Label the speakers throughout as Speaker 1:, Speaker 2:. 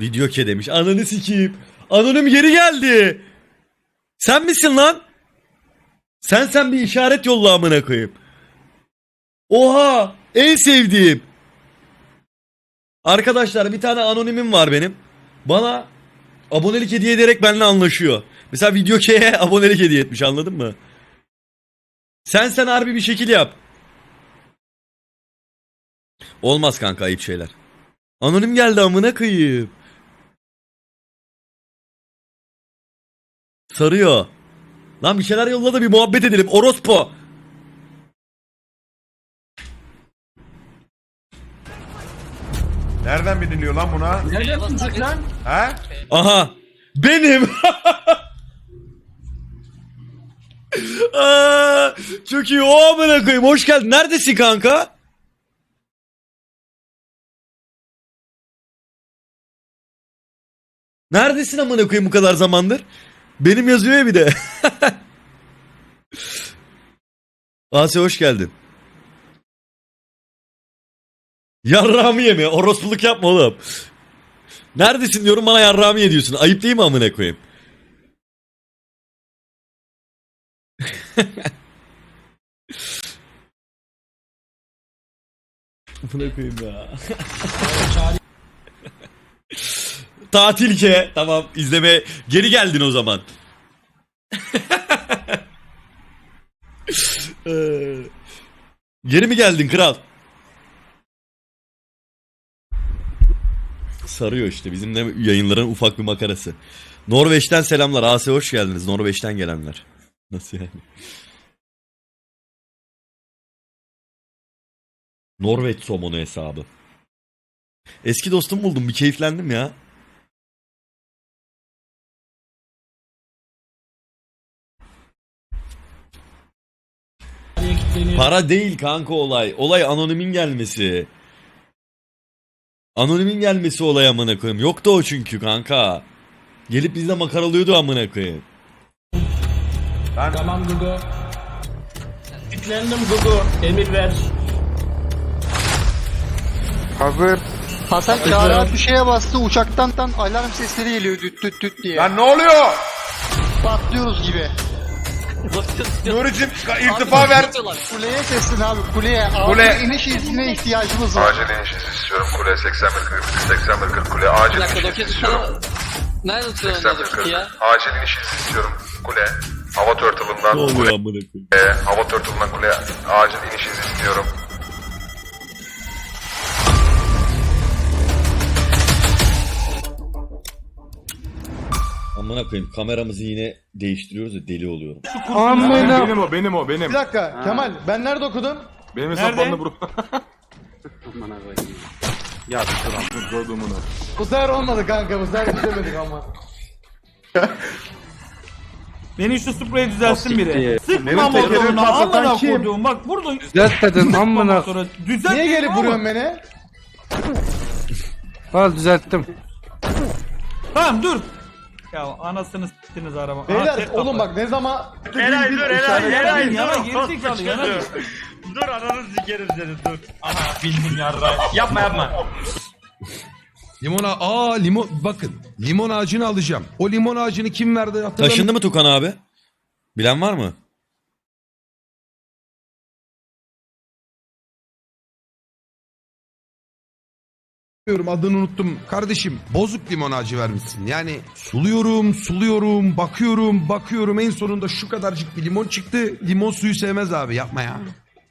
Speaker 1: Video ke demiş. Ananı sikeyim. Anonim geri geldi. Sen misin lan? Sen sen bir işaret yolla amına koyayım. Oha! En sevdiğim. Arkadaşlar bir tane anonimim var benim. Bana abonelik hediye ederek benimle anlaşıyor. Mesela video K'ye abonelik hediye etmiş anladın mı? Sen sen harbi bir şekil yap. Olmaz kanka ayıp şeyler. Anonim geldi amına koyayım. Sarıyor. Lan bir şeyler yolla da bir muhabbet edelim. Orospu.
Speaker 2: Nereden biliniyor lan buna?
Speaker 3: Nereden bulacak lan?
Speaker 2: He?
Speaker 1: Aha. Benim. Aa, çok iyi. O amına koyayım. Hoş geldin. Neredesin kanka? Neredesin amına koyayım bu kadar zamandır? Benim yazıyor ya bir de. Asya hoş geldin. Yarrağımı yeme. Orospuluk yapma oğlum. Neredesin diyorum bana yarrağımı ye diyorsun. Ayıp değil mi amına koyayım? Amına koyayım ya. Tatil ke. Tamam izleme. Geri geldin o zaman. Geri mi geldin kral? Sarıyor işte bizim de yayınların ufak bir makarası. Norveç'ten selamlar. Asya hoş geldiniz. Norveç'ten gelenler. Nasıl yani? Norveç somonu hesabı. Eski dostum buldum. Bir keyiflendim ya. Para değil kanka olay. Olay anonimin gelmesi. Anonimin gelmesi olay amına koyayım. Yoktu o çünkü kanka. Gelip bizde makaralıyordu amına koyayım.
Speaker 2: Ben
Speaker 3: Tamam Gugu. Yüklendim Gugu. Emir ver.
Speaker 4: Hazır.
Speaker 5: Hasan Çağrı bir şeye bastı uçaktan tan alarm sesleri geliyor düt düt düt diye.
Speaker 2: Lan ne oluyor?
Speaker 5: Patlıyoruz gibi.
Speaker 2: Nuri'cim irtifa ver.
Speaker 5: Kuleye seslen abi kuleye.
Speaker 2: Kule.
Speaker 5: Acil iniş iznine ihtiyacımız var.
Speaker 6: Acil iniş izni istiyorum kule 81 40 81 40 kule acil iniş izni istiyorum.
Speaker 7: Nerede tutuyorsun
Speaker 6: 81
Speaker 7: Doki
Speaker 6: 40
Speaker 7: ya?
Speaker 6: acil iniş izni istiyorum kule. Hava turtle'ından kule.
Speaker 1: amına koyayım?
Speaker 6: Hava turtle'ından kule acil iniş izni istiyorum.
Speaker 1: Amına koyayım kameramızı yine değiştiriyoruz da deli oluyorum.
Speaker 4: Amına.
Speaker 2: Benim o benim o benim.
Speaker 8: Bir dakika Kemal ben nerede okudum?
Speaker 2: Benim hesaplarımda bro.
Speaker 4: Ya dur
Speaker 2: Gördüm bunu.
Speaker 8: Bu sefer olmadı kanka bu sefer istemedik ama.
Speaker 9: Beni şu spreyi düzelsin biri.
Speaker 2: Benim
Speaker 9: Sıkma
Speaker 2: tekerimi
Speaker 9: motorunu
Speaker 2: patlatan
Speaker 9: amına
Speaker 2: kim?
Speaker 9: koyduğum bak burada
Speaker 4: Düzeltmedin amına.
Speaker 9: sonra düzelt.
Speaker 8: Niye gelip
Speaker 9: ama.
Speaker 8: vuruyorsun beni?
Speaker 4: Al düzelttim.
Speaker 9: Tamam dur. Ya anasını s**tiniz araba. Aha,
Speaker 8: Beyler
Speaker 9: tek
Speaker 8: oğlum bak ne zaman...
Speaker 9: Eray dur Eray Eray yana
Speaker 3: dur.
Speaker 9: gerizekalı yana dur.
Speaker 3: Dur ananı sikerim seni dur. Aha bildim yarra. Yapma yapma.
Speaker 10: Limon ağa- aa limon bakın limon ağacını alacağım. O limon ağacını kim verdi hatırlamıyorum.
Speaker 1: Taşındı mı Tukan abi? Bilen var mı?
Speaker 10: Adını unuttum. Kardeşim bozuk limon ağacı vermişsin. Yani suluyorum, suluyorum, bakıyorum, bakıyorum. En sonunda şu kadarcık bir limon çıktı. Limon suyu sevmez abi yapma ya.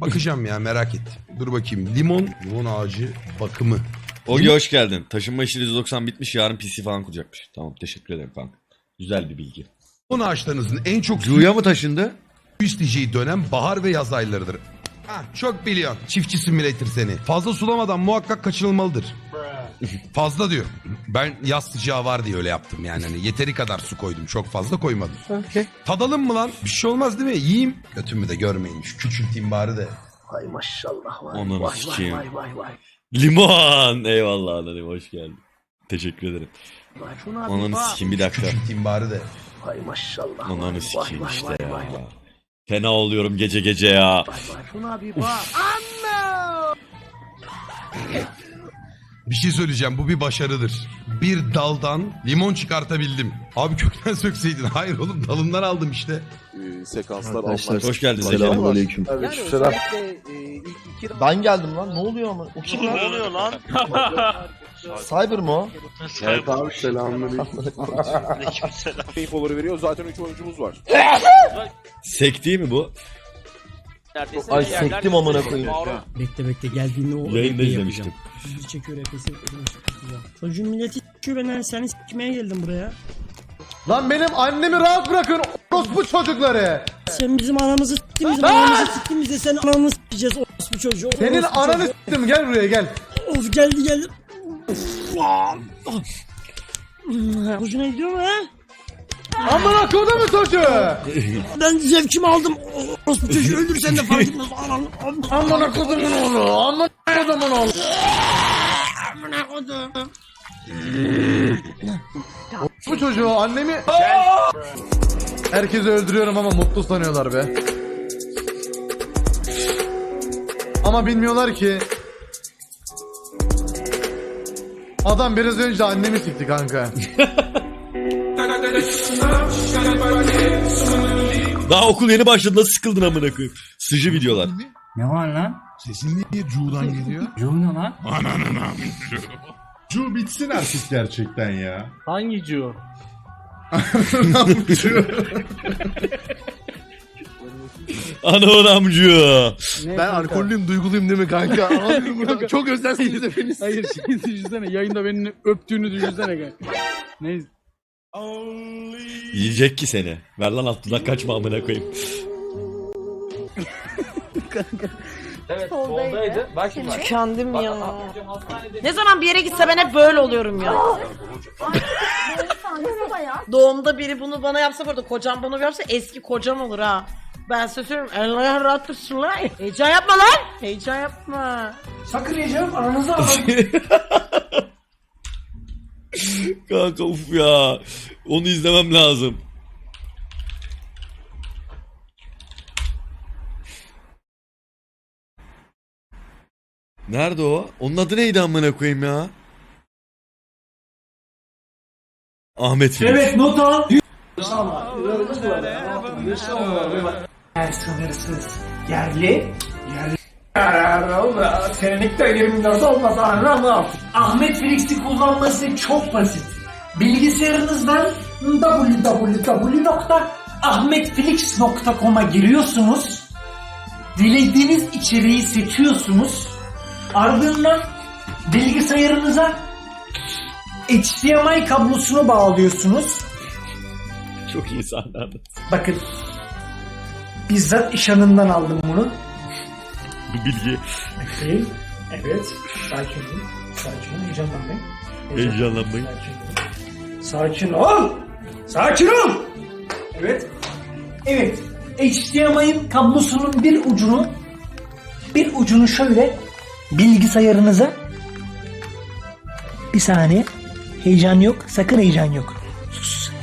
Speaker 10: Bakacağım ya merak ettim. Dur bakayım limon, limon ağacı bakımı.
Speaker 1: Ogi hoş geldin. Taşınma işi 190 bitmiş. Yarın PC falan kuracakmış. Tamam teşekkür ederim kanka. Güzel bir bilgi.
Speaker 10: Limon ağaçlarınızın en çok su
Speaker 1: Cuya mı taşındı?
Speaker 10: isteyeceği dönem bahar ve yaz aylarıdır. Ah, çok biliyorsun. Çiftçi simülatör seni. Fazla sulamadan muhakkak kaçınılmalıdır. fazla diyor. Ben yaz sıcağı var diye öyle yaptım yani. Hani yeteri kadar su koydum. Çok fazla koymadım. Tadalım mı lan? Bir şey olmaz değil mi? Yiyeyim. Götümü de görmeyin. Şu küçülteyim bari de.
Speaker 5: Ay maşallah vay
Speaker 1: Ananı
Speaker 5: vay vay vay vay.
Speaker 1: Limon. Eyvallah anladım hoş geldin. Teşekkür ederim.
Speaker 5: vay. Şuna bir
Speaker 1: dakika.
Speaker 10: Küçülteyim bari de.
Speaker 5: Vay maşallah. Vay,
Speaker 1: sikeyim
Speaker 5: vay,
Speaker 1: işte
Speaker 5: vay,
Speaker 1: ya.
Speaker 5: vay, vay.
Speaker 1: Fena oluyorum gece gece ya.
Speaker 5: Şuna bir bak.
Speaker 10: Bir şey söyleyeceğim bu bir başarıdır. Bir daldan limon çıkartabildim. Abi kökten sökseydin. Hayır oğlum dalından aldım işte.
Speaker 6: sekanslar
Speaker 1: Arkadaşlar hoş geldiniz.
Speaker 6: Selamünaleyküm.
Speaker 8: Ben geldim lan ne oluyor ama?
Speaker 3: Ne oluyor lan?
Speaker 8: Cyber mı o?
Speaker 6: Evet abi selamünaleyküm. Infoları veriyor zaten 3 oyuncumuz var.
Speaker 1: Sek değil mi bu?
Speaker 8: Ay sektim amına koyayım.
Speaker 7: Bekle bekle geldiğinde o
Speaker 1: Yayında
Speaker 7: repliği
Speaker 1: izlemiştim.
Speaker 7: yapacağım. Çekiyor Efes'i. Çocuğun milleti s***yor ben seni s**meye geldim buraya.
Speaker 8: Lan benim annemi rahat bırakın orospu çocukları.
Speaker 7: Sen bizim anamızı s**tin bizim anamızı s**tin biz de senin ananı s**eceğiz orospu çocuğu.
Speaker 8: Senin
Speaker 7: orospu
Speaker 8: ananı
Speaker 7: çocuğu.
Speaker 8: s**tim gel buraya gel.
Speaker 7: Of geldi geldi. Hoşuna gidiyor mu ha?
Speaker 8: Amına kodumu çocuğu.
Speaker 7: Ben zevkimi aldım. Orospu çocuğu öldürsen de fark etmez. Ananı
Speaker 8: Amına kodumun oğlu. Amına kodumun oğlu.
Speaker 7: amına kodum.
Speaker 8: Bu çocuğu annemi... Herkesi öldürüyorum ama mutlu sanıyorlar be. Ama bilmiyorlar ki... Adam biraz önce annemi sikti kanka.
Speaker 1: Daha okul yeni başladı nasıl sıkıldın amına koyayım. Sıcı videolar.
Speaker 7: Ne var lan?
Speaker 10: Sesin niye Cu'dan geliyor?
Speaker 7: Yoğun lan.
Speaker 2: Cu bitsin artık gerçekten ya.
Speaker 9: Hangi Cu?
Speaker 1: Ana amca.
Speaker 8: Ben alkollüyüm duyguluyum değil mi kanka? Ağlıyorum burada. Çok özelsiniz hepiniz.
Speaker 9: Hayır şeyi düşünsene yayında beni öptüğünü düşünsene kanka. Neyse.
Speaker 1: Yiyecek ki seni. Ver lan altından kaçma amına koyayım.
Speaker 9: Evet soldaydı. Bak şimdi bak.
Speaker 11: Tükendim ya. Ne zaman bir yere gitse ben hep böyle oluyorum ya. Doğumda biri bunu bana yapsa burada kocam bunu yapsa eski kocam olur ha. Ben size söylüyorum. Allah rahat lan. Heyecan yapma lan. Heyecan yapma.
Speaker 7: Sakın yiyeceğim aranızı alın.
Speaker 1: Kanka uf ya. Onu izlemem lazım. Nerede o? Onun adı neydi amına koyayım ya? Ahmet Filiz.
Speaker 7: Evet not al. Sınırsız. Yerli. Yerli. Senelik de 20 milyon olmaz anlamam. Ahmet Felix'i kullanması çok basit. Bilgisayarınızdan www.ahmetfelix.com'a giriyorsunuz. Dilediğiniz içeriği seçiyorsunuz. Ardından bilgisayarınıza HDMI kablosunu bağlıyorsunuz.
Speaker 1: Çok iyi sahnelerdi.
Speaker 7: Bakın. Bizzat iş anından aldım bunu.
Speaker 1: Bu bilgi.
Speaker 7: Değil. Evet. Sakin olun. Sakin olun. Heyecanlanmayın.
Speaker 1: Heyecanlanmayın.
Speaker 7: Sakin ol. Sakin ol. Evet. Evet. HDMI'nin kablosunun bir ucunu bir ucunu şöyle bilgisayarınıza bir saniye heyecan yok sakın heyecan yok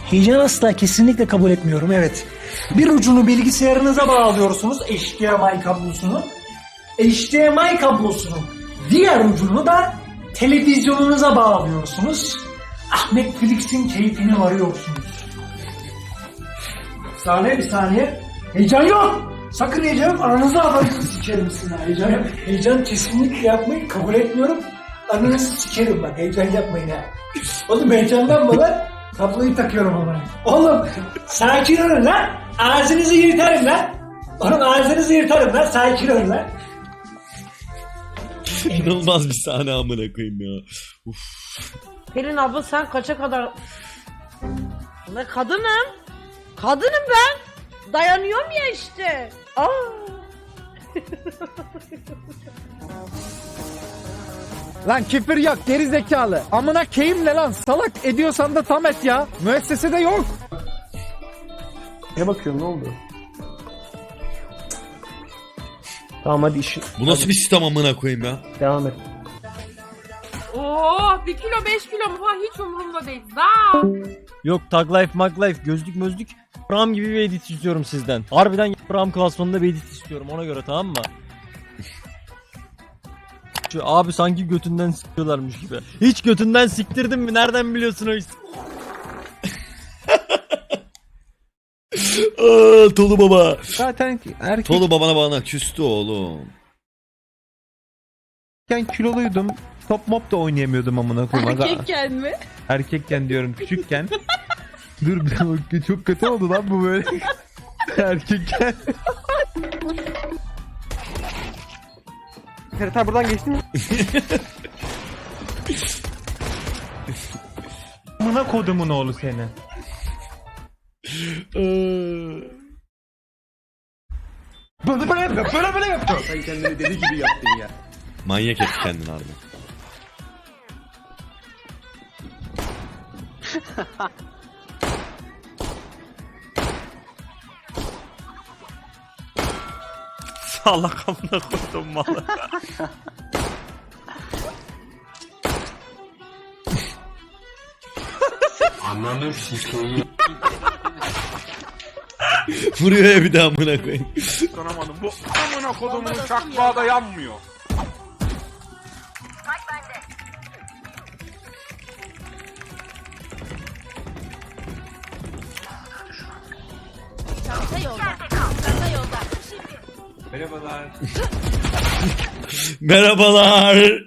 Speaker 7: heyecan asla kesinlikle kabul etmiyorum evet bir ucunu bilgisayarınıza bağlıyorsunuz HDMI kablosunu HDMI kablosunun diğer ucunu da televizyonunuza bağlıyorsunuz Ahmet Felix'in keyfini varıyorsunuz saniye bir saniye heyecan yok Sakın heyecan yok. Aranızda aranızı sikerim sizin heyecan. Heyecan kesinlikle yapmayın. Kabul etmiyorum. Aranızı sikerim bak. Heyecan yapmayın ha. Oğlum heyecanlanma lan. Kabloyu takıyorum ama. Oğlum sakin olun lan. Ağzınızı yırtarım lan. Oğlum ağzınızı yırtarım lan. Sakin olun lan.
Speaker 1: İnanılmaz bir sahne amına koyayım ya.
Speaker 11: Pelin abla sen kaça kadar... Ne kadınım? Kadınım ben. Dayanıyorum ya işte. Aa.
Speaker 9: Lan kefir yok geri zekalı. Amına keyim ne lan salak ediyorsan da tam et ya. Müessesede yok.
Speaker 8: Ne bakıyorsun ne oldu? Tamam hadi iş
Speaker 1: Bu nasıl bir sistem amına koyayım ya?
Speaker 8: devam et.
Speaker 11: Oo, bir kilo beş kilo mu falan hiç umurumda değil. Daha.
Speaker 9: Yok tag life mag life gözlük mözlük. Ram gibi bir edit istiyorum sizden. Harbiden Ram klasmanında bir edit istiyorum ona göre tamam mı?
Speaker 3: Abi sanki götünden sikiyorlarmış gibi. Hiç götünden siktirdin mi? Nereden biliyorsun o iş?
Speaker 1: Aa, Tolu baba.
Speaker 11: Zaten erkekken
Speaker 1: Tolu babana bana küstü oğlum.
Speaker 11: kiloluydum. Top mop da oynayamıyordum amına koyayım. Aga-
Speaker 12: Erkekken mi?
Speaker 11: Erkekken diyorum küçükken. Dur bir dakika, çok kötü oldu lan bu böyle. Erkekken. Ferit buradan geçtin mi? Amına kodumun oğlu seni.
Speaker 13: Böyle böyle yapıyor. Böyle böyle yapıyor. Sen kendini deli gibi yaptın ya.
Speaker 1: Manyak etti kendini harbi.
Speaker 3: Salak amına koydum malı.
Speaker 1: Vuruyor ya bir daha amına koyayım.
Speaker 6: Kanamadım. Bu amına kodumun çakmağı da yanmıyor.
Speaker 12: Çanta yolda. Çanta yolda.
Speaker 1: Merhabalar.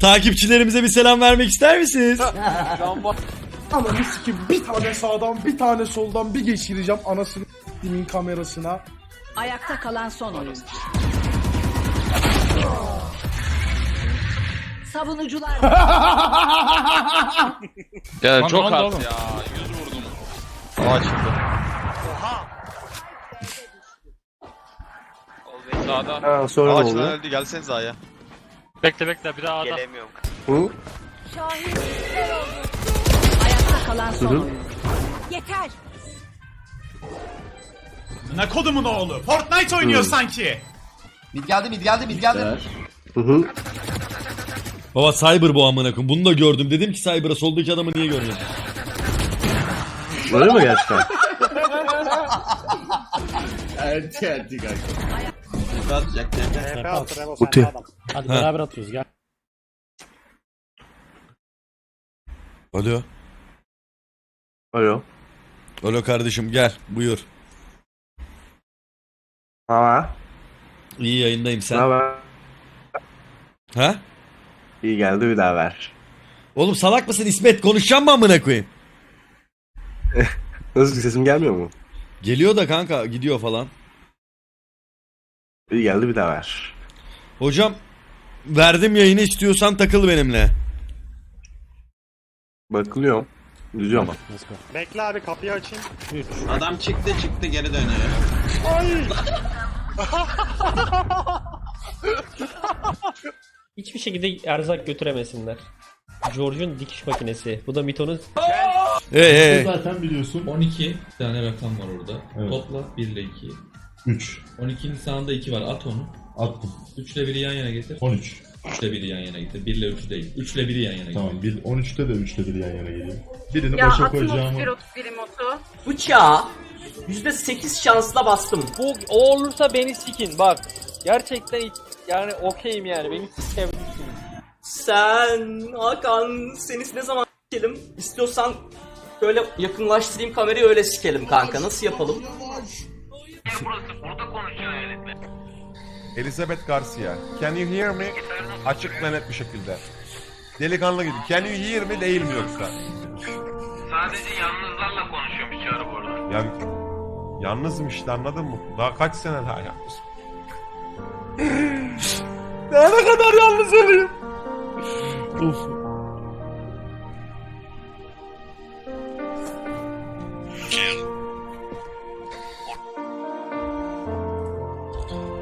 Speaker 1: Takipçilerimize bir selam vermek ister misiniz?
Speaker 13: Ananı sikim bir tane sağdan bir tane soldan bir geçireceğim anasını s**timin kamerasına.
Speaker 12: Ayakta kalan son oyuncu. Savunucular
Speaker 14: Ya çok az ya. Sağda.
Speaker 6: Ha sonra ne oldu?
Speaker 3: öldü gelseniz A'ya. Bekle bekle bir daha A'da. Gelemiyorum.
Speaker 12: Oldu. Ayakta kalan son oyuncu. Yeter.
Speaker 3: Ne kodumun oğlu? Fortnite oynuyor sanki.
Speaker 13: Mid geldi mid geldi mid geldi.
Speaker 1: Baba Cyber bu amına koyayım. Bunu da gördüm. Dedim ki Cyber'a soldaki adamı niye görmedin?
Speaker 6: Öyle mi gerçekten?
Speaker 13: Elti elti kanka.
Speaker 6: Uti.
Speaker 3: Hadi
Speaker 1: Ha.
Speaker 3: beraber atıyoruz gel.
Speaker 1: Alo.
Speaker 6: Alo.
Speaker 1: Alo kardeşim gel. Buyur.
Speaker 6: Ha.
Speaker 1: İyi yayındayım sen.
Speaker 6: haber?
Speaker 1: Ha?
Speaker 6: İyi geldi bir daha ver.
Speaker 1: Oğlum salak mısın İsmet? Konuşacağım mı amına koyayım?
Speaker 6: Nasıl sesim gelmiyor mu?
Speaker 1: Geliyor da kanka gidiyor falan.
Speaker 6: İyi geldi bir daha ver.
Speaker 1: Hocam verdim yayını istiyorsan takıl benimle.
Speaker 6: Bakılıyorum. Düzüyor ama.
Speaker 3: Bekle abi kapıyı açayım.
Speaker 13: Adam çıktı çıktı geri dönüyor.
Speaker 3: Hiçbir şekilde erzak götüremesinler. George'un dikiş makinesi. Bu da Mito'nun
Speaker 1: Hey hey.
Speaker 2: Zaten biliyorsun.
Speaker 15: 12 tane rakam var orada.
Speaker 2: Evet.
Speaker 15: Topla 1 ile 2'yi.
Speaker 2: 3.
Speaker 15: 12'nin sağında 2 var. At onu.
Speaker 2: Attım.
Speaker 15: 3 ile 1'i yan yana getir.
Speaker 2: 13.
Speaker 15: 3 ile 1'i yan yana getir. 1 ile 3 değil. 3 ile 1'i yan yana getir.
Speaker 2: Tamam. Bir, 13'te de 3'te bir yan yana geliyor. Birini başa koyacağımı.
Speaker 12: 31 motu.
Speaker 3: Bıçağı %8 şansla bastım. Bu o olursa beni sikin bak. Gerçekten hiç- yani okeyim yani beni sikebilirsiniz. Sen Hakan seni ne zaman sikelim? İstiyorsan böyle yakınlaştırayım kamerayı öyle sikelim kanka. Nasıl yapalım?
Speaker 6: Elizabeth Garcia. Can you hear me? Açık ve net bir şekilde. Delikanlı gibi. Can you hear me değil mi yoksa?
Speaker 3: Sadece yalnızlarla konuşuyormuş çağrı bu arada.
Speaker 6: Ya yalnızım işte anladın mı? Daha kaç sene daha yalnız. daha ne kadar yalnız olayım?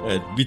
Speaker 1: Evet bir